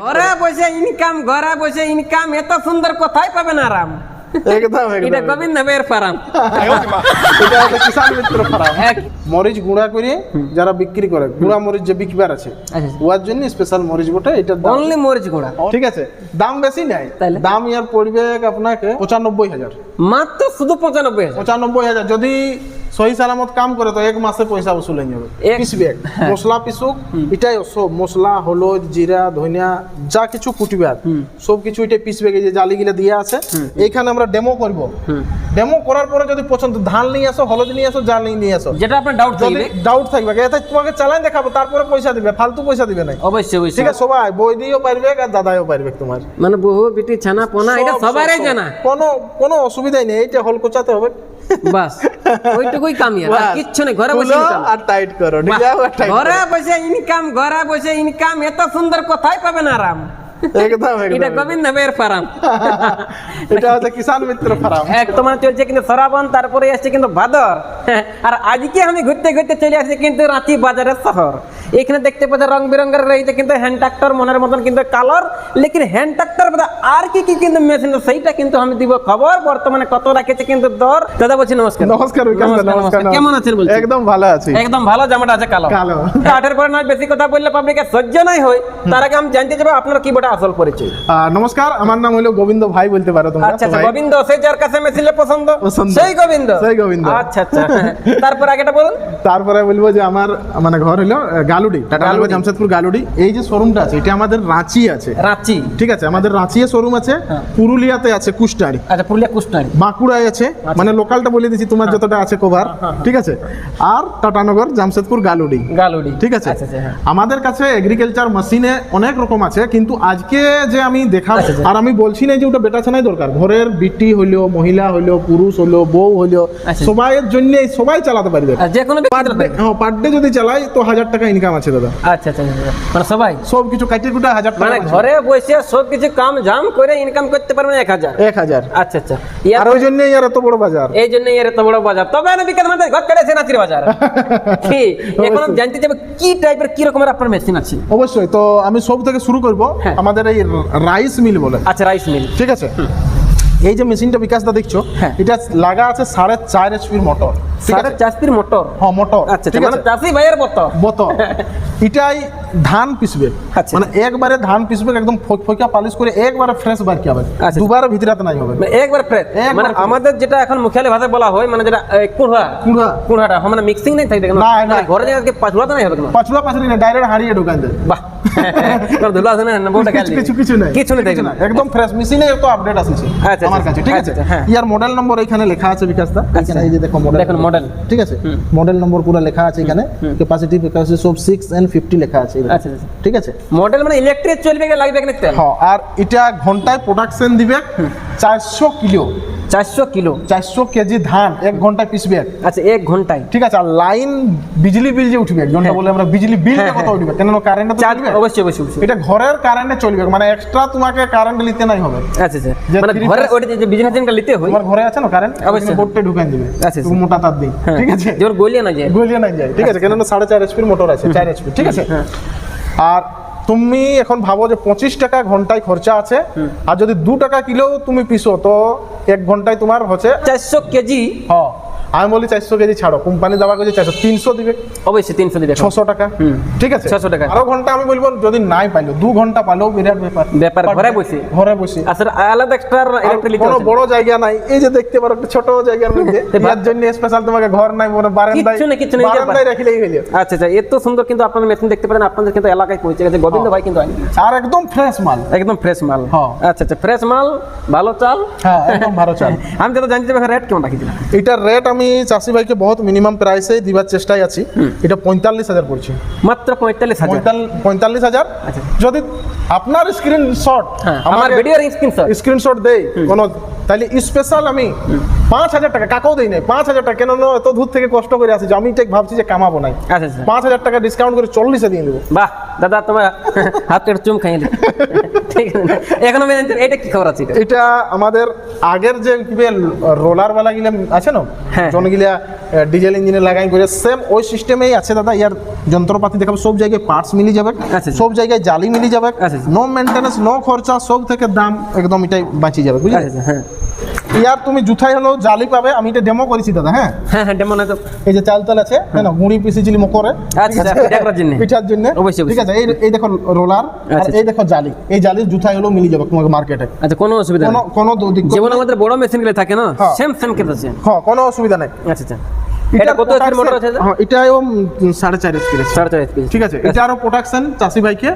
ঘরে বসে ইনকাম ঘরে বসে ইনকাম এত সুন্দর কোথায় পাবেন আরাম একদম এটা গোবিন্দ ভাইয়ের ফার্ম। এটা হচ্ছে কিষান মিত্র ফার্ম। মরিচ গুঁড়া করে যারা বিক্রি করে গুঁড়া মরিচ যে বিকবার আছে আচ্ছা। ওয়ার জন্য স্পেশাল মরিচ এটার দাম। অনলি মরিচ গুঁড়া। ঠিক আছে দাম বেশি নাই। দাম ইয়ার পড়বে আপনাকে পঁচানব্বই হাজার। মাত্র শুধু পঁচানব্বই হাজার। পঁচানব্বই হাজার। যদি সহি সালামত কাম করে তো এক মাসে পয়সা উসুলে যাবে। এক- পিসবে মশলা পিসুক এটাই সব মশলা হলুদ জিরা ধনিয়া যা কিছু কুটিবার সব কিছু এটা পিসবে যে জালি গিলা দিয়ে আছে এইখানে আমরা ডেমো করব। ডেমো করার পরে যদি পছন্দ ধান নিয়ে আসো হলুদ নিয়ে আসো জাল নিয়ে আসো। যেটা আপনার ডাউট থাকবে। ডাউট থাকবে এতে তোমাকে চালাই দেখাবো তারপরে পয়সা দিবে ফালতু পয়সা দিবে নাই। অবশ্যই অবশ্যই। ঠিক আছে সবাই বই দিয়েও পারবে আর দাদাও পারবে তোমার। মানে বহু বিটি ছানা পোনা এটা সব, সবারই জানা। কোনো কোনো অসুবিধাই নেই এইটা হল কোচাতে হবে। বাস ওইটুকুই কামিয়া আর। কিচ্ছু নেই ঘরে বসে আর টাইট করো ঘরে বসে ইনকাম ঘরে বসে ইনকাম এত সুন্দর কোথায় পাবেন আরাম। একদম এটা গোবিন্দ ভাইয়ের ফার্ম। এটা হচ্ছে কিষান মিত্র ফার্ম। এক তোমার চলছে কিন্তু শ্রাবণ তারপরে আসছে কিন্তু ভাদর আর আজকে আমি ঘুরতে ঘুরতে চলে আসছি কিন্তু রাঁচি বাজারের শহর। এখানে দেখতে পাচ্ছি রং বেরঙ্গের রয়েছে কিন্তু হ্যান্ড ট্রাক্টর মনের মতন কিন্তু কালার। লেকিন হ্যান্ড ট্রাক্টর আর কি কি কিন্তু মেশিন সেইটা কিন্তু আমি দিব খবর। বর্তমানে কত রাখেছে কিন্তু দর। দাদা বলছি নমস্কার। নমস্কার নমস্কার কেমন আছেন বলছি? একদম ভালো আছি। একদম ভালো জামাটা আছে কালো। কালো। পরে নয় বেশি কথা বললে পাবলিকের সহ্য নাই হয়। তার আগে আমি জানতে চাবো আপনার কি বটা আসল পরিচয়। নমস্কার আমার নাম হলো গোবিন্দ ভাই বলতে পারো তোমরা আচ্ছা আচ্ছা গোবিন্দ সেই যার কাছে মেশিনে পছন্দ। সেই গোবিন্দ? সেই গোবিন্দ। আচ্ছা আচ্ছা। তারপর আগেটা বলুন। তারপরে বলব যে আমার মানে ঘর হলো গালুডি। জামশেদপুর গালুডি। এই যে শোরুমটা আছে এটা আমাদের রাঁচি আছে। রাঁচি। ঠিক আছে আমাদের রাঁচি শোরুম আছে হ্যাঁ। পুরুলিয়াতে আছে কুষ্টারি। আচ্ছা পুরুলিয়া কুষ্টারি। বাঁকুড়ায় আছে মানে লোকালটা বলে দিচ্ছি তোমার যতটা আছে কভার হ্যাঁ, ঠিক আছে? আর টাটানগর জামশেদপুর গালুডি। গালুডি। ঠিক আছে? আচ্ছা আচ্ছা হ্যাঁ। আমাদের কাছে এগ্রিকালচার মেশিনে অনেক রকম আছে কিন্তু আজকে যে আমি দেখাবো আচ্ছা, আর আমি বলছি না যে ওটা বেটা ছানাই দরকার। ঘরের বিটি হইল মহিলা হইল পুরুষ হইল বউ হইল আচ্ছা। সবাইয়ের জন্য সবাই চালাতে পারবে। যে কোনো হ্যাঁ পার ডে যদি চালাই তো হাজার টাকা ইনকাম আছে দাদা। আচ্ছা আচ্ছা আচ্ছা। মানে সবাই। সব কিছু কাটিয়ে কুটা হাজার টাকা মানে ঘরে বসে সব কিছু কাম জাম করে ইনকাম করতে পারবেন এক হাজার? এক হাজার। আচ্ছা আচ্ছা। আর ওই জন্যই আর এত বড় বাজার। এই জন্য এর এত বড় বাজার। তবে আমি বিকাশ মাঝে ঘর কেটেছে নাচির বাজার। কি? এখন জানতে চাইব কি টাইপের কি রকমের আপনার মেশিন আছে? অবশ্যই তো আমি সব থেকে শুরু করব। হ্যাঁ। আমাদের এই রাইস মিল বলে। আচ্ছা রাইস মিল ঠিক আছে? এই যে মেশিনটা বিকাশদা দেখছ হ্যাঁ। এটা লাগা আছে সাড়ে চার এইচপির মোটর। সাড়ে আছে? চাষির মোটর? হ্যাঁ মোটর। আচ্ছা আচ্ছা, ঠিক মানে আছে? চাষি ভাইয়ের মতো। বোতল। এটাই ধান পিসবে। আচ্ছা। মানে একবারে ধান পিসবে একদম ফক ফকা পালিশ করে একবারে ফ্রেশ বার কি হবে? আচ্ছা। দুবার ভিতরাতে নাই হবে। মানে একবার ফ্রেশ মানে আমাদের যেটা এখন মুখিয়ালি ভাষায় বলা হয় মানে যেটা কুড়া। কুড়া। কুড়াটা হ্যাঁ, মানে মিক্সিং নেই কেন? না, না। ঘরে যাকে পাঁচুড়াতে নাই হবে কেন? পাঁচুলা পাঁচুলি না ডাইরেক্ট হারিয়ে ঢোকান দেয়। বাহ। কারণ ধুলো আছে না বউটা কিছু কিছু নাই। কিছু নেই না, একদম ফ্রেশ মেশিনে তো আপডেট আসছে। আচ্ছা, আমার আচ্ছা, কাছে ঠিক আচ্ছা, আছে? হ্যাঁ। ইয়ার মডেল নম্বর এখানে লেখা আছে বিকাশদা এখানে। এই যে দেখো মডেল দেখুন মডেল ঠিক আছে? মডেল নম্বর পুরো লেখা আছে এখানে। ক্যাপাসিটি ক্যাপাসিটি সব 6 এন্ড 50 লেখা আছে আচ্ছা, আচ্ছা। ঠিক আছে? মডেল মানে ইলেকট্রিক চলবে লাগবে কিনা হ্যাঁ আর এটা ঘন্টায় প্রোডাকশন দিবে চারশো কিলো। চারশো কিলো। চারশো কেজি ধান এক ঘন্টায় পিসবে। আচ্ছা এক ঘন্টায়। ঠিক আছে আর লাইন বিজলি বিল যে উঠবে ঘণ্টা বলে আমরা বিজলি বিল হ্যাঁ, কত হ্যাঁ। উঠবে কেন কারেন্ট চলবে? অবশ্যই অবশ্যই এটা ঘরের কারেন্টে চলবে মানে এক্সট্রা তোমাকে কারেন্ট নিতে নাই হবে। আচ্ছা আচ্ছা। মানে ঘরের ওটা যে বিজনেস যেটা নিতে হয়। তোমার ঘরে আছে না কারেন্ট অবশ্যই। বোর্ডটা ঢুকাই দিবে। আচ্ছা, তুমি মোটা তার দিই হ্যাঁ, ঠিক আছে? যেমন গলিয়ে না যায়। গলিয়ে নাই যায়। ঠিক আছে কেন সাড়ে চার এইচপির মোটর আছে চার এইচপি ঠিক আছে? হ্যাঁ। আর তুমি এখন ভাবো যে পঁচিশ টাকা ঘন্টায় খরচা আছে আর যদি দু টাকা কিলো তুমি পিসো তো এক ঘন্টায় তোমার হচ্ছে চারশো কেজি হ্যাঁ আমি বলি চারশো কেজি ছাড়ো কোম্পানি দাবা করছে চারশো তিনশো দিবে। অবশ্যই তিনশো দিবে ছশো টাকা ঠিক আছে? ছশো টাকা। আরও ঘণ্টা আমি বলব যদি নাই পাইলো দু ঘণ্টা পাইলেও বিরাট ব্যাপার। ব্যাপার ঘরে বসে। ঘরে বসে। আসলে আলাদা এক্সট্রা ইলেকট্রিক কোনো বড় জায়গা নাই। এই যে দেখতে পারো একটা ছোট জায়গার মধ্যে। এর জন্য স্পেশাল তোমাকে ঘর নাই মানে বারান্দায় কিচ্ছু নেই, কিচ্ছু নেই, বারান্দায় রাখিলেই হইল। আচ্ছা আচ্ছা এত সুন্দর কিন্তু আপনারা মেশিন দেখতে পারেন আপনাদের কিন্তু এলাকায় পৌঁছে গেছে। গোবিন্দ ভাই কিন্তু আর একদম ফ্রেশ মাল। একদম ফ্রেশ মাল। হ্যাঁ। আচ্ছা আচ্ছা ফ্রেশ মাল ভালো চাল। হ্যাঁ একদম ভালো চাল। আমি যেটা জানতে চাই রেট কেমন রাখিছিলাম এটার রেট আমি চাষি ভাইকে বহুত মিনিমাম প্রাইসে দিবার চেষ্টায় আছি। এটা পঁয়তাল্লিশ হাজার পড়ছে। মাত্র পঁয়তাল্লিশ হাজার? পঁয়তাল্লিশ হাজার। আচ্ছা। যদি আপনার স্ক্রিনশট হ্যাঁ, আমার ভিডিওর স্ক্রিনশট স্ক্রিনশট দেই কোনো তাহলে স্পেশাল আমি পাঁচ হাজার টাকা কাকেও দেই নাই পাঁচ হাজার টাকা কেন এত দূর থেকে কষ্ট করে আসি আমি ঠিক ভাবছি যে কামাবো নাই। আচ্ছা আচ্ছা। পাঁচ হাজার টাকা ডিসকাউন্ট করে চল্লিশে দিয়ে দেবো। বাহ দাদা তোমার হাত কেটে চুম খাইলে ঠিক আছে এখন আমি এটা কি খবর আছে? এটা? এটা আমাদের আগের যে রোলার বালা গিলা আছে না? হ্যাঁ। জনগিলা ডিজেল ইঞ্জিনে লাগাই করে সেম ওই সিস্টেমেই আছে দাদা ইয়ার যন্ত্রপাতি দেখাবো সব জায়গায় পার্টস মিলি যাবে আচ্ছা। সব জায়গায় জালি মিলি যাবে। নো মেনটেন্স নো খরচা সব থেকে দাম একদম এটাই বাঁচিয়ে যাবে বুঝলি? আচ্ছা হ্যাঁ। ইয়ার তুমি জুথাই হলো জালি পাবে আমি এটা ডেমো করেছি দাদা হ্যাঁ? হ্যাঁ হ্যাঁ ডেমন তো। এই যে চাল তাল আছে হ্যাঁ না গুঁড়ি পিসেছিলি মকরে আচ্ছা, আচ্ছা, পিঠা করার জন্যে। পিঠার জন্য অবশ্যই, ঠিক আছে? এই এই দেখো রোলার আর এই দেখো জালি এই জালির জুথাই হলো মিলি যাবে তোমাকে মার্কেটে আচ্ছা কোনো অসুবিধা কোনো নেই। কোনো দু- দিক্কত যেমন আমাদের বড় মেশিনগুলো থাকে না। সেম সেম কেটে আছে। হ্যাঁ কোনো অসুবিধা নেই। আচ্ছা আচ্ছা। এটা কত এসপির মোটর আছে হ্যাঁ এটাও ঠিক আছে এটা আরও প্রোডাকশন চাষি ভাইকে।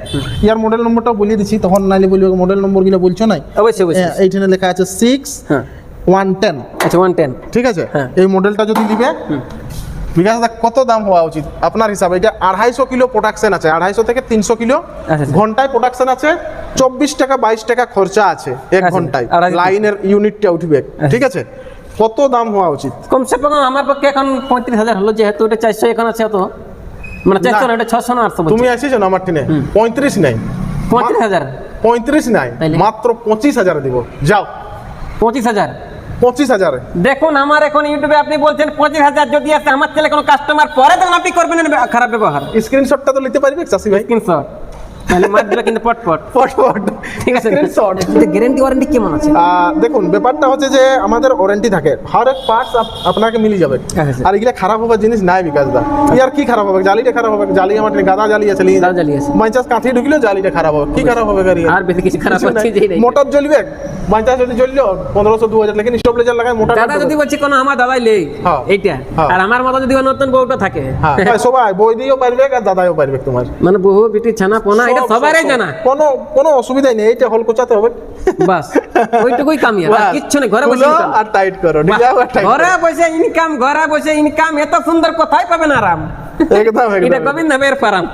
ইয়ার মডেল নম্বরটা বলিয়ে তখন নাইলে বলবে মডেল নম্বরগুলো বলছো নাই? অবশ্যই অবশ্যই। এইখানে লেখা আছে হ্যাঁ। ওয়ান টেন আচ্ছা ওয়ান টেন ঠিক আছে? হ্যাঁ। এই মডেলটা যদি নিবে বিকাশ দা কত দাম হওয়া উচিত আপনার হিসাবে? এটা আড়াইশো কিলো প্রোডাকশন আছে আড়াইশো থেকে তিনশো কিলো। আচ্ছা, আচ্ছা। ঘন্টায় প্রোডাকশন আছে চব্বিশ টাকা বাইশ টাকা খরচা আছে এক আচ্ছা, ঘন্টায়। লাইনের ইউনিটটা উঠবে। ঠিক আছে? কত দাম হওয়া উচিত? কমসে কম আমার পক্ষে এখন পঁয়ত্রিশ হাজার হলো যেহেতু এটা চারশো এখন আছে তো মানে চারশো না এটা ছশো না আটশো তুমি আসিছো না আমার টিনে? পঁয়ত্রিশ নাই। পঁয়ত্রিশ হাজার। পঁয়ত্রিশ নাই মাত্র পঁচিশ হাজার দিব। যাও। পঁচিশ হাজার? পঁচিশ হাজারে। দেখুন আমার এখন ইউটিউবে আপনি বলছেন পঁচিশ হাজার যদি আসে আমার ছেলে কোনো কাস্টমার পরে তখন আপনি করবেন না খারাপ ব্যবহার। স্ক্রিনশটটা তো নিতে পারবে চাষি ভাই। স্ক্রিনশট তাহলে মার কিন্তু পটপট। ফট ঠিক আছে। স্ক্রিনশট গ্যারেন্টি ওয়ারেন্টি কেমন আছে? দেখুন ব্যাপারটা হচ্ছে যে আমাদের ওয়ারেন্টি থাকে। হর এক পার্টস আপনাকে মিলে যাবে। আচ্ছা। আর এগুলা খারাপ হবার জিনিস নাই বিকাশ দা। ইয়ার কি খারাপ হবে? জালিটা খারাপ হবে? জালি আমার গাদা জালি আছে গাদা জালি আছে। মাইচাস কাঁথি ঢুকলেও জালিটা খারাপ হবে। কি খারাপ হবে গাড়ি? আর বেশি কিছু খারাপ হচ্ছে যে নাই। মোটর জ্বলবে? মাইচাস যদি জ্বললো পনেরোশো দু হাজার লেকিন স্টোবলেজার লাগায় মোটর দাদা যদি বলছি কোনো আমার দাদাই লেই হ্যাঁ। এইটা। হ্যাঁ। আর আমার মতো যদি নতুন বউটা থাকে। হ্যাঁ। সবাই বই দিয়েও পারবে আর দাদাও পারবে তোমার। মানে বহু বিটি ছানা পোনা এটা সবারই জানা। কোনো কোনো নেই এইটা হল কোচাতে হবে। বাস ওইটুকুই কিচ্ছু নেই ঘরে বসে আর টাইট করো ঘরে বসে ইনকাম ঘরে বসে ইনকাম এত সুন্দর কোথায় পাবেন আরাম। একদম এটা গোবিন্দ ভাইয়ের ফার্ম।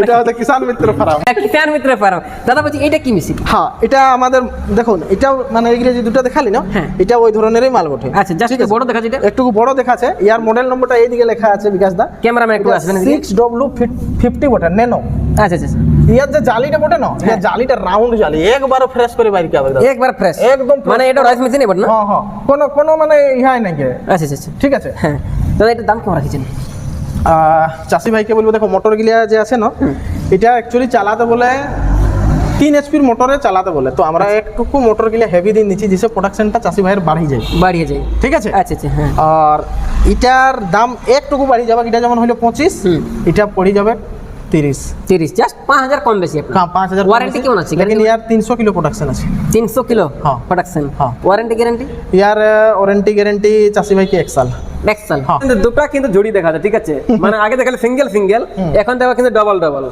এটা হচ্ছে কিষান মিত্র ফার্ম। কিষান মিত্র ফার্ম। দাদা বলছি এটা কি মিশি হ্যাঁ এটা আমাদের দেখুন এটাও মানে যে দুটো দেখালি না? হ্যাঁ। এটা ওই ধরনেরই মাল বটে। আচ্ছা জাস্ট বড় একটু বড় দেখাচ্ছে ইয়ার মডেল নম্বরটা এইদিকে লেখা আছে বিকাশ দা। ক্যামেরাম্যান একটু আসবেন বটে নেনো আচ্ছা। আচ্ছা ইয়ার যে জালিটা বটে না হ্যাঁ। জালিটা রাউন্ড জালি। একবার ফ্রেশ করে বাইরে একবার ফ্রেশ একদম মানে এটা রাইস মেশিন না? হ্যাঁ হ্যাঁ। কোনো কোনো মানে ইহাই নাই কে। আচ্ছা আচ্ছা আচ্ছা। ঠিক আছে। হ্যাঁ। দাদা এটার দাম কেমন রাখছেন? চাষি ভাইকে বলব দেখো মোটর গিলিয়া যে আছে না এটা অ্যাকচুয়ালি চালাতে বলে তিন এইচপির মোটরে চালাতে বলে। তো আমরা একটুকু মোটর গিলিয়া হেভি দিয়ে নিচ্ছি যেসব প্রোডাকশনটা চাষি ভাইয়ের বাড়ি যায়। বাড়িয়ে যায়। ঠিক আছে? আচ্ছা আচ্ছা হ্যাঁ। আর এটার দাম একটুকু বাড়ি যাবে। এটা যেমন হলো পঁচিশ এটা পড়ে যাবে তিরিশ। তিরিশ জাস্ট পাঁচ হাজার কম বেশি আপনার। পাঁচ হাজার ওয়ারেন্টি কেমন আছে? তিনশো কিলো প্রোডাকশন আছে। তিনশো কিলো হ্যাঁ। প্রোডাকশন হ্যাঁ। Warranty guarantee year warranty guarantee চাষি ভাইকে এক সাল এক্সাল হ্যাঁ। কিন্তু দুটো কিন্তু জুড়ি দেখা যায় ঠিক আছে? মানে আগে দেখালে সিঙ্গেল সিঙ্গেল এখন দেখা কিন্তু ডবল ডবল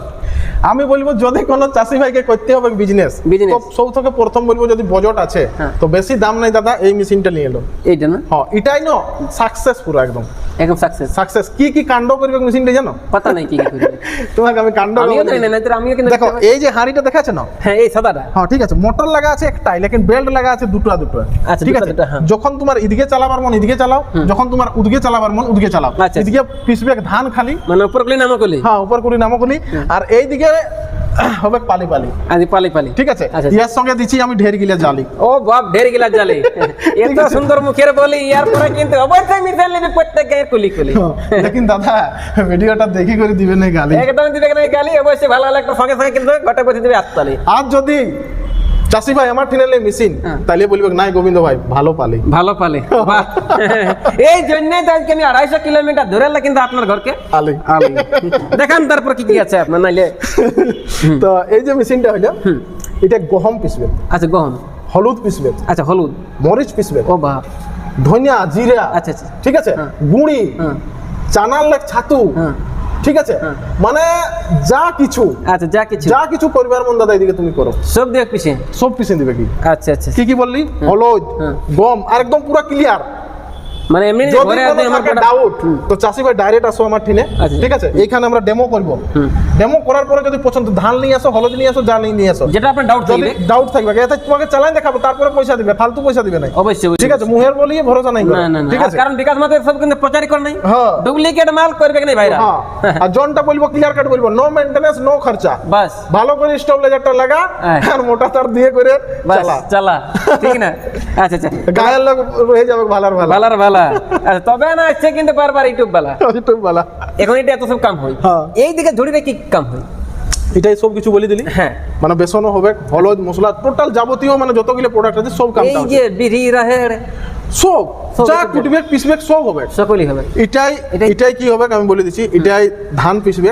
আমি বলব যদি কোনো চাষি ভাইকে করতে হবে বিজনেস তো সব থেকে প্রথম বলব যদি বজট আছে হ্যাঁ। তো বেশি দাম নাই দাদা এই মেশিনটা নিয়ে এলো। এইটা না? হ্যাঁ এটাই না সাকসেস পুরো একদম। একদম সাকসেস সাকসেস কি কি কাণ্ড করবে মেশিনটা জানো? পাতা নাই কি কি করবে। তোমাকে আমি কাণ্ড আমিও। জানি না নাইতো আমিও কিন্তু দেখো এই যে হাঁড়িটা দেখাচ্ছে না? হ্যাঁ এই সাদাটা। হ্যাঁ ঠিক আছে। মোটর লাগা আছে একটাই লেকিন বেল্ট লাগা আছে দুটো দুটো। আচ্ছা, ঠিক আছে? হ্যাঁ। যখন তোমার এদিকে চালাবার মন এদিকে চালাও। যখন তোমার উদিকে চালাবার মন উদিকে চালাও। আচ্ছা। এদিকে পিসবে ধান খালি। মানে উপর কলি নামা কলি হ্যাঁ উপর করি নামো করি আর এইদিকে হবে পালি পালি। আজ পালি পালি। ঠিক আছে? আচ্ছা ইয়ার সঙ্গে দিছি আমি ঢের গিলা জালি। ও বাপ ঢের গিলা জালি। এত সুন্দর মুখের বলি ইয়ার পরে কিন্তু অবশ্যই মিশাল নেবে প্রত্যেক গায়ের কুলি কুলি। লেকিন দাদা ভিডিওটা দেখি করে দিবেন না গালি। একদম দিবে গালি অবশ্যই ভালো লাগতো সঙ্গে সঙ্গে কিন্তু গটে বসে দিবে আত্মালি আর যদি চাষি ভাই আমার ঠিনালে মেশিন। তাইলে বলবে নাই গোবিন্দ ভাই ভালো পালি। ভালো পালে। বাহ। এই জন্যই তো আমি আড়াইশো কিলোমিটার ধরে এলাম কিন্তু আপনার ঘরকে আলি আলি দেখান তারপর কি কি আছে আপনার নাইলে। তো এই যে মেশিনটা হইল এটা গহম পিসবে আচ্ছা গহম। হলুদ পিসবে আচ্ছা হলুদ। মরিচ পিসবে ও বাপ ধনিয়া জিরা। আচ্ছা আচ্ছা। ঠিক আছে? হ্যাঁ। গুঁড়ি। হ্যাঁ। চানার লেগ ছাতু। হ্যাঁ। ঠিক আছে? হ্যাঁ। মানে যা কিছু আচ্ছা যা কিছু। যা কিছু পরিবার মন দাদা এদিকে তুমি করো। সব দিয়ে পিছিয়ে সব পিছিয়ে দিবে কি? আচ্ছা আচ্ছা। কি কি বললি? হলুদ হ্যাঁ। গম আর একদম পুরো ক্লিয়ার মানে এমনি ঘরে আছে আমার ডাউট তো চাষি ভাই ডাইরেক্ট আসো আমার ঠিনে আচ্ছা। ঠিক আছে? এইখানে আমরা ডেমো করব। ডেমো করার পরে যদি পছন্দ ধান নিয়ে আসো হলুদ নিয়ে আসো যা নিয়ে আসো। যেটা আপনার ডাউট থাকবে। ডাউট থাকবে এতে তোমাকে চালাই দেখাবো তারপরে পয়সা দিবে ফালতু পয়সা দিবে না অবশ্যই। ঠিক আছে মুহের বলিয়ে ভরসা নাই না না ঠিক আছে? কারণ বিকাশ মাতে সব কিন্তু প্রচারই করে নাই। হ্যাঁ। ডুপ্লিকেট মাল করবে ভাইরা? হ্যাঁ। আর জনটা বলব ক্লিয়ার কাট বলব নো মেইনটেনেন্স নো খরচা। বাস। ভালো করে স্টেবিলাইজারটা লাগা হ্যাঁ। আর মোটা তার দিয়ে করে চালা। চালা। ঠিক না? আচ্ছা আচ্ছা। গায়ের লোক রয়ে যাবে ভালার ভালা। ভালার ভালা। আচ্ছা তবে না আসছে কিন্তু বারবার ইউটিউব বালা ইউটিউব ভালা এখন এটা এত সব কাম হয়। হ্যাঁ। এই দিকে কি কাম হয়? এটাই সব কিছু বলে দিলি? হ্যাঁ। মানে বেসনও হবে হলুদ মশলা টোটাল যাবতীয় মানে যতগুলো প্রোডাক্ট আছে সব কাম এই যে বিড়ি রাহের সব। সব যা হবে। সকলই হবে। এটাই এটাই- কি হবে আমি বলে দিচ্ছি এটাই ধান পিসবে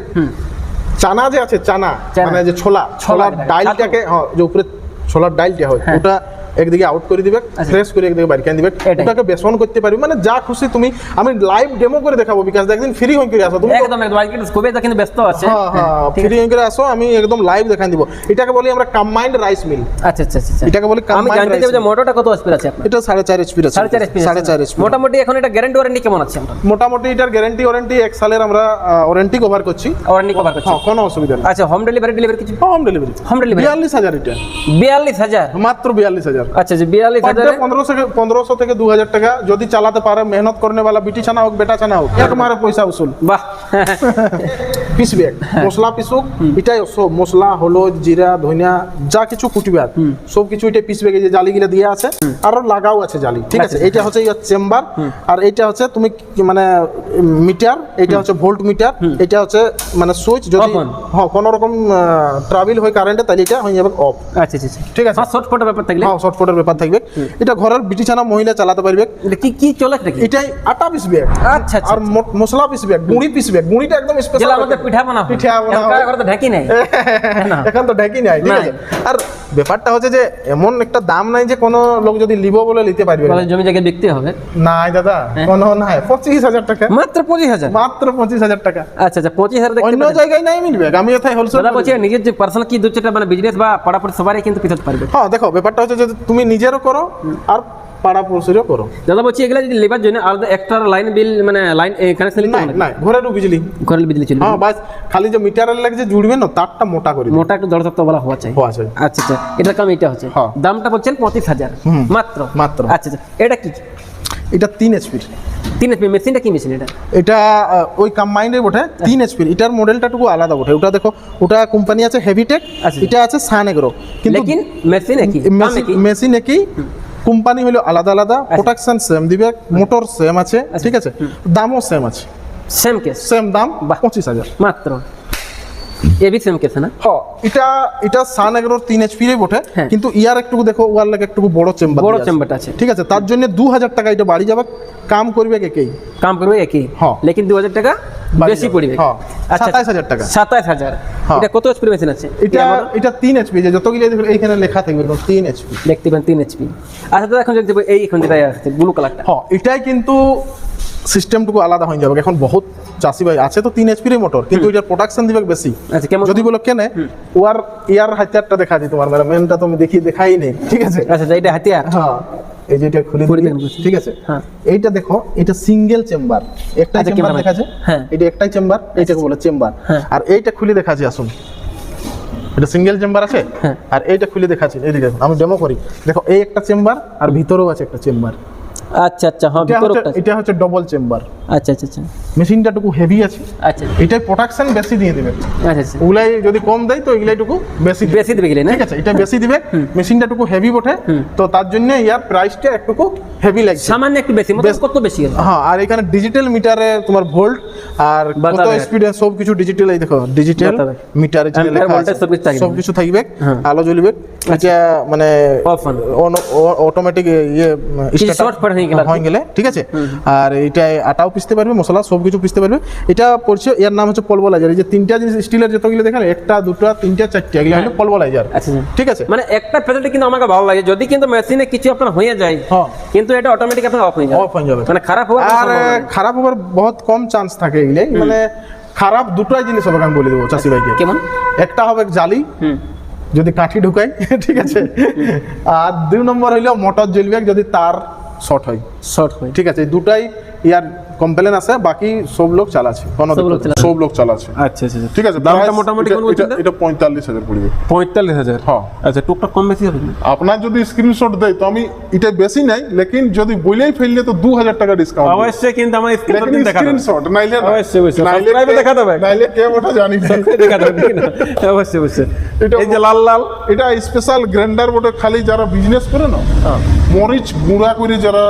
চানা যে আছে চানা। মানে যে ছোলা ছোলার যেটা, ডাইলটাকে হ্যাঁ যে উপরে ছোলার ডাইলটা হয় হ্যাঁ। ওটা একদিকে আউট করে দিবে আচ্ছা। ফ্রেশ করে একদিকে বাড়ি দিবে। ওটাকে বেসন করতে পারবি। মানে যা খুশি তুমি আমি লাইভ ডেমো করে দেখাবো বিকাশ একদিন ফ্রি হয়ে করে আসো। তুমি একদম একদম। আজকে খুবই কিন্তু ব্যস্ত আছে। হ্যাঁ হ্যাঁ। ফ্রি হয়ে করে আসো আমি একদম লাইভ দেখাই দিব। এটাকে বলি আমরা কম্বাইন্ড রাইস মিল আচ্ছা আচ্ছা আচ্ছা এটাকে বলি আমি জানতে চাই যে মোটরটা কত স্পিড আছে আপনার? এটা সাড়ে চার এইচপি আছে। সাড়ে চার স্পিড সাড়ে চার এইচপি মোটামুটি এখন এটা গ্যারান্টি ওয়ারেন্টি কেমন আছে মোটামুটি এটার গ্যারান্টি ওয়ারেন্টি এক সালের আমরা ওয়ারেন্টি কভার করছি। ওয়ারেন্টি কভার করছি। হ্যাঁ কোনো অসুবিধা নেই। আচ্ছা হোম ডেলিভারি ডেলিভারি কিছু? হোম ডেলিভারি হোম ডেলিভারি বিয়াল্লিশ হাজার এটা। বিয়াল্লিশ হাজার? মাত্র বিয়াল্লিশ হাজার। আচ্ছা যে বিয়াল্লিশ হাজারে পনেরোশো পনেরোশো থেকে দু হাজার টাকা যদি চালাতে পারে মেহনত করনে वाला বিটি ছানা হোক বেটা ছানা হোক এক মারে পয়সা উসুল। বাহ। পিসবে মশলা পিসুক এটাই সব মশলা হলুদ জিরা ধনিয়া যা কিছু কুটবে আর। সব কিছু এটা পিসবে যে জালি গিলা দিয়ে আছে আর লাগাও আছে জালি ঠিক আছে? আচ্ছা। এটা হচ্ছে চেম্বার আর এটা হচ্ছে তুমি মানে মিটার এটা হচ্ছে ভোল্ট মিটার এটা হচ্ছে মানে সুইচ যদি। হ্যাঁ কোনো রকম ট্রাভেল হয় কারেন্টে তাহলে এটা হয়ে যাবে অফ আচ্ছা আচ্ছা আচ্ছা। ঠিক আছে? হ্যাঁ শর্ট ফটো ব্যাপার থাকলে। হ্যাঁ শর্টফটের ব্যাপার থাকবে। এটা ঘরের বিটিছানা মহিলা চালাতে পারবে। কি কি চলে নাকি? এটাই আটা পিসবে আচ্ছা আচ্ছা আর মশলা পিসবে গুঁড়ি পিসবে গুঁড়িটা একদম স্পেশাল আমাদের পিঠা বানা পিঠা বানা এখন হয়। কারও ঘরে তো ঢাকি নেই। এখন তো ঢেকি নাই ঠিক আছে। আর ব্যাপারটা হচ্ছে যে এমন একটা দাম নাই যে কোনো লোক যদি লিব বলে নিতে পারবে। না। জমি জায়গায় বিকতে হবে? নাই দাদা হ্যাঁ। কোনো নাই। পঁচিশ হাজার টাকা। মাত্র পঁচিশ হাজার? মাত্র পঁচিশ হাজার টাকা। আচ্ছা আচ্ছা পঁচিশ হাজার অন্য জায়গায় নাই মিলবে আমি এথায় হোলসেল দাদা বলছি নিজের যে পার্সোনাল কি দু চারটা মানে বিজনেস বা পড়াপড়ি সবারই কিন্তু পিছাতে পারবে। হ্যাঁ দেখো ব্যাপারটা হচ্ছে যে তুমি নিজেরও করো আর পাড়া পড়শিরও করো। দাদা বলছি এগুলা যদি লেবার জন্য আলাদা এক্সট্রা লাইন বিল মানে লাইন কানেকশন হবে নাই ঘরেরও বিজলি ঘরের বিজলি চলবে। হ্যাঁ বাস খালি যে মিটারের লাগে যে জুড়বে না তারটা মোটা করে মোটা একটু দরজা বলা হওয়া চাই। হওয়া চাই। আচ্ছা আচ্ছা এটার কাম এটা হচ্ছে। হ্যাঁ। দামটা বলছেন পঁচিশ হাজার। মাত্র? মাত্র। আচ্ছা আচ্ছা এটা কি? এটা তিন এইচপির তিন এসপি মেশিনটা কি মেশিন এটা? এটা ওই কম্বাইন্ডে বটে তিন এইচপির এটার মডেলটা টুকু আলাদা বটে। ওটা দেখো ওটা কোম্পানি আছে হেভিটেক আচ্ছা। এটা আছে সান এগ্রো কিন্তু মেশিন একই মেশিন একই। কোম্পানি হলো আলাদা আলাদা প্রোডাকশন সেম দিবে মোটর সেম আছে ঠিক আছে? দামও সেম আছে। সেম কেস সেম দাম। পঁচিশ হাজার। মাত্র। এবি সেম কেস না? হ এটা এটা সান এগ্রোর তিন এইচপির বটে হ্যাঁ। কিন্তু ইয়ার একটু দেখো ওয়ার লাগে একটু বড় চেম্বার বড় চেম্বারটা আছে। ঠিক আছে তার জন্য দু হাজার টাকা এটা বাড়ি যাবে কাম করবে কে কেই? কাম করবে একই হ্যাঁ। লেকিন দু হাজার টাকা বেশি। পড়বে। হ্যাঁ, 27,000 টাকা। সাতাইশ হাজার। হ্যাঁ। এটা কত এইচপি মেশিন আছে? এটা এটা তিন এইচপি যে যতগুলো দেখো এইখানে লেখা থাকবে তিন এইচপি দেখতে পান তিন এইচপি আচ্ছা দাদা এখন যদি এই এখন যেটা আছে ব্লু কালারটা হ্যাঁ এটাই কিন্তু সিস্টেমটুকু আলাদা হয়ে যাবে এখন বহুত চাষি ভাই আছে তো তিন এইচপির মোটর কিন্তু এটার প্রোডাকশন দিবে বেশি। আচ্ছা যদি বলো কেনে ওয়ার ইয়ার হাতিয়ারটা দেখা যায় তোমার মানে মেনটা তুমি দেখি দেখাই নেই ঠিক আছে? আচ্ছা আচ্ছা, এটা হাতিয়ার? হ্যাঁ এই যে এটা খুলে দিই, ঠিক আছে? হ্যাঁ। এইটা দেখো এটা সিঙ্গেল চেম্বার আচ্ছা, চেম্বার দেখা যায়? হ্যাঁ। এটা একটাই চেম্বার এইটাকে বলে চেম্বার হ্যাঁ। আর এইটা খুলে দেখা যায় আসুন। এটা সিঙ্গেল চেম্বার আছে? হ্যাঁ। আর এইটা খুলে দেখাচ্ছি এইদিকে দেখুন, আমি ডেমো করি। দেখো এই একটা চেম্বার আর ভিতরেও আছে একটা চেম্বার আচ্ছা আচ্ছা হ্যাঁ এটা ভিতরে হচ্ছে এটা হচ্ছে ডবল চেম্বার আচ্ছা আচ্ছা আচ্ছা। মেশিনটা টুকু হেভি আছে। আচ্ছা এটাই প্রোডাকশন বেশি দিয়ে দিবে। আচ্ছা আচ্ছা। ওগুলাই যদি কম দেয় তো এগুলাই টুকু বেশি বেশি দেবে গেলে না? ঠিক আছে এটা বেশি দিবে। মেশিনটা টুকু হেভি বটে। তো তার জন্য ইয়ার প্রাইসটা একটু হেভি লাগছে। সামান্য একটু বেশি মানে কত বেশি হ্যাঁ আর এখানে ডিজিটাল মিটারে তোমার ভোল্ট আর কত। স্পিডে সব কিছু ডিজিটাল এই দেখো ডিজিটাল মিটারে Ampere, লেখা আছে সব কিছু থাকবে। হ্যাঁ। আলো জ্বলবে। এটা মানে on। অটোমেটিক ইয়ে short হয়ে গেলে। হয়ে ঠিক আছে? আর এটা আটাও পিসতে পারবে মশলা সব কিছু পিসতে পারবে। এটা পড়ছে এর নাম হচ্ছে পলবলাইজার। এই যে তিনটা জিনিস স্টিলের যতগুলো দেখেন একটা দুটো তিনটা চারটা এগুলো হলো পলবলাইজার। আচ্ছা আচ্ছা। ঠিক আছে? মানে একটা ফ্যাসিলিটি কিন্তু আমাকে ভালো লাগে। যদি কিন্তু মেশিনে কিছু আপনার হয়ে যায় হ্যাঁ। কিন্তু এটা অটোমেটিক আপনার অফ হয়ে যাবে। অফ হয়ে যাবে। মানে খারাপ হওয়ার আর খারাপ হওয়ার বহুত কম চান্স থাকে এগুলো। মানে খারাপ দুটোই জিনিস হবে আমি বলে দেবো চাষি ভাইকে। কেমন? একটা হবে জালি। যদি কাঠি ঢুকাই ঠিক আছে? আর দুই নম্বর হইল মোটর জ্বলবে যদি তার শর্ট হয়। শর্ট হয় ঠিক আছে দুটাই ইয়ার কমপ্লেন আছে বাকি সব লোক চালাচ্ছে কোনো সব লোক চালাচ্ছে। চালাচ্ছে। আচ্ছা আচ্ছা ঠিক আছে দামটা মোটামুটি এটা- কেমন বলছেন এটা- এটা পঁয়তাল্লিশ হাজার পড়বে। পঁয়তাল্লিশ হাজার? হ্যাঁ। আচ্ছা টুকটাক কম বেশি হবে। আপনার যদি স্ক্রিনশট দেয় তো আমি এটা বেশি নাই লেকিন যদি বইলেই ফেললে তো দু হাজার টাকা ডিসকাউন্ট অবশ্যই কিন্তু আমার স্ক্রিনশট লেকিন দেখা স্ক্রিনশট নাইলে অবশ্যই, অবশ্যই। এ দেখা দেবে। নাইলে কে ওটা জানি না। দেখা দেবে না? অবশ্যই অবশ্যই। এটা- এই যে লাল লাল। এটা স্পেশাল গ্রাইন্ডার বটে খালি যারা বিজনেস করে না মরিচ গুঁড়া করে যারা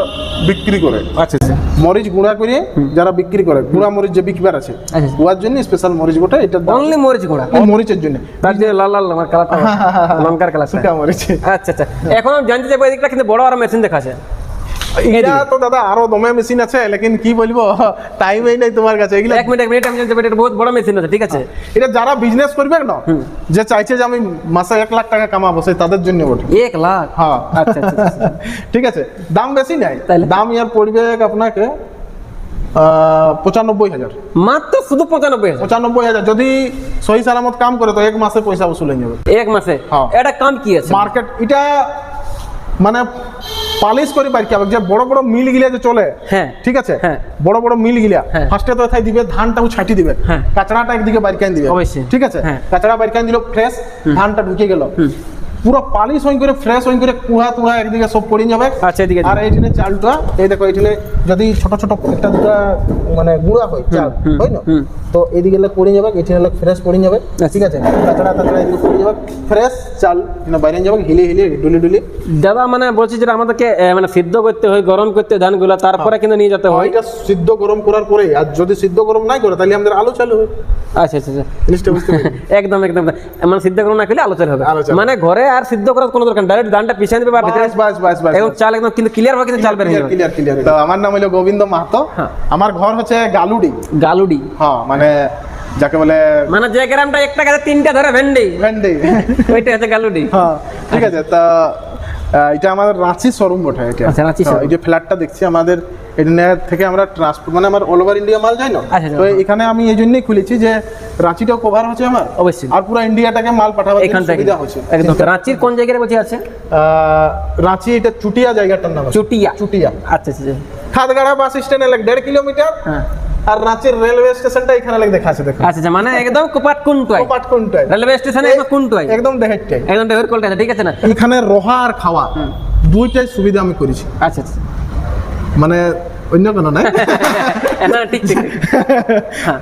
বিক্রি করে। আচ্ছা আচ্ছা। মরিচ গুঁড়া করে যারা বিক্রি করে গুঁড়া মরিচ যে বিকবার আছে। ওয়ার জন্য স্পেশাল মরিচ গোটা এটা অনলি মরিচ গুঁড়া? মরিচের জন্য। তার যে লাল লাল আমার কালারটা লঙ্কার কালার শুকা মরিচ। আচ্ছা আচ্ছা। এখন আমি জানতে চাইব এদিকটা কিন্তু বড় আর মেশিন দেখা দেখাছে এটা তো দাদা আরও দমে মেশিন আছে লেকিন কি বলব? টাইমই নাই তোমার কাছে। এগুলা এক মিনিট এক মিনিট আমি জানতে পারি এটা বহুত বড় মেশিন আছে ঠিক আছে? এটা যারা বিজনেস করবে না যে চাইছে যে আমি মাসে এক লাখ টাকা কামাবো সেই তাদের জন্য বটে। এক লাখ? হ্যাঁ। আচ্ছা আচ্ছা আচ্ছা। ঠিক আছে দাম বেশি নাই? দাম ইয়ার পড়বে আপনাকে পঁচানব্বই হাজার। মাত্র শুধু পঁচানব্বই হাজার? পঁচানব্বই হাজার। যদি সহি সালামত কাম করে তো এক মাসে পয়সা বসুল যাবে এক মাসে? হ্যাঁ। এটা কাম কি আছে? মার্কেট এটা মানে পালিশ করে পারি হবে যে বড় বড় মিল গিলা যে চলে হ্যাঁ। ঠিক আছে হ্যাঁ। বড় বড় মিল গিলা হ্যাঁ। ফার্স্টে তো থাই দিবে ধানটাও ছাটি দিবে হ্যাঁ। কাঁচড়াটা একদিকে বাইরকান দিবে অবশ্যই। ঠিক আছে হ্যাঁ। বাইর বাইরকান দিল ফ্রেশ ধানটা ঢুকে গেল পুরো পালিশ হই করে ফ্রেশ হই করে কুহা তুহা একদিকে সব পড়ে যাবে আচ্ছা, এদিকে আর এইখানে চালটা এই দেখো এইখানে যদি ছোট ছোট একটা দুটা মানে গুঁড়া হয় চাল হয় না? তো এদিকে লোক পড়ে যাবে এটি এখানে ফ্রেশ পড়ে যাবে ঠিক আছে? কাঁচড়া তাছাড়া এদিকে পড়ে যাবে ফ্রেশ চাল এখানে বাইরে যাবে হিলে হিলে ডুলি ডুলি। দাদা মানে বলছি যেটা আমাদেরকে মানে সিদ্ধ করতে হয় গরম করতে হয় ধানগুলো তারপরে কিন্তু নিয়ে যেতে হয়। এটা সিদ্ধ গরম করার পরে আর যদি সিদ্ধ গরম নাই করে তাহলে আমাদের আলো চালু হবে। আচ্ছা আচ্ছা আচ্ছা। জিনিসটা বুঝতে একদম একদম মানে সিদ্ধ গরম না খেলে আলোচনা হবে। আলো মানে ঘরে আর সিদ্ধ করার কোনো দরকার ডাইরেক্ট ধানটা পিছিয়ে দিবে বা ভিতরে বাস বাস বাস। চাল একদম কিন্তু ক্লিয়ার ভাবে কিন্তু চাল বের হয়ে যাবে। ক্লিয়ার ক্লিয়ার তো আমার নাম হলো গোবিন্দ মাহাতো। হ্যাঁ। আমার ঘর হচ্ছে গালুডি। গালুডি। হ্যাঁ মানে যাকে বলে মানে যে গ্রামটা একটা গাছে তিনটা ধরে ভেন্ডি। ভেন্ডি। ওইটা হচ্ছে গালুডি। হ্যাঁ ঠিক আছে তা এটা আমাদের রাঁচি শোরুম বটে এটা। আচ্ছা, রাঁচি হ্যাঁ, এই যে ফ্ল্যাটটা দেখছি আমাদের এটা থেকে আমরা ট্রান্সপোর্ট মানে আমার অল ওভার ইন্ডিয়া মাল যায় না? আচ্ছা, আচ্ছা। তো এখানে আমি এই জন্যই খুলেছি যে রাঁচিটাও কভার হচ্ছে আমার। অবশ্যই। আর পুরো ইন্ডিয়াটাকে মাল পাঠাবার এখান থেকে। সুবিধা হচ্ছে। একদম। রাঁচির কোন জায়গায় বসে আছে? রাঁচি এটা চুটিয়া জায়গাটার নাম চুটিয়া। চুটিয়া। আচ্ছা আচ্ছা আচ্ছা। খাদগাড়া বাস স্ট্যান্ড লাগে দেড় কিলোমিটার। হ্যাঁ। আর রাঁচির রেলওয়ে স্টেশনটা এখানে লাগে দেখা আছে দেখো। আচ্ছা মানে একদম কুপাট কুন্টুয়াই পাটকুনটাই রেলওয়ে স্টেশনে একদম কুন্টুয়াই একদম দেখাইটাই একদম ডেভার কলটা ঠিক আছে না? এখানে রহা আর খাওয়া দুইটাই সুবিধা আমি করেছি। আচ্ছা আচ্ছা। মানে অন্য কোনো নাই? না ঠিক ঠিক। ঠিক।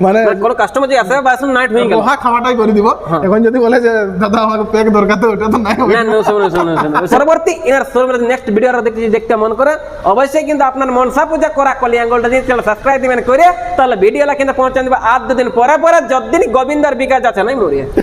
মানে মানে কোনো কাস্টমার যে আসে বা আসুন নাইট হয়ে গেল। রহা খাওয়াটাই করে দিব। এখন যদি বলে যে দাদা আমাকে প্যাক দরকার তো ওটা তো নাই না না শুনুন শুনুন শুনুন পরবর্তী এনার শোরুমের নেক্সট ভিডিও দেখতে দেখতে মন করে অবশ্যই কিন্তু আপনার মনসা পূজা করা কলি আঙ্গুলটা দিয়ে চ্যানেল সাবস্ক্রাইব দিবেন করে তাহলে ভিডিওটা কিন্তু পৌঁছে দিবে আট দিন পরে পরে যতদিন গোবিন্দার বিকাশ আছে নাই মরিয়ে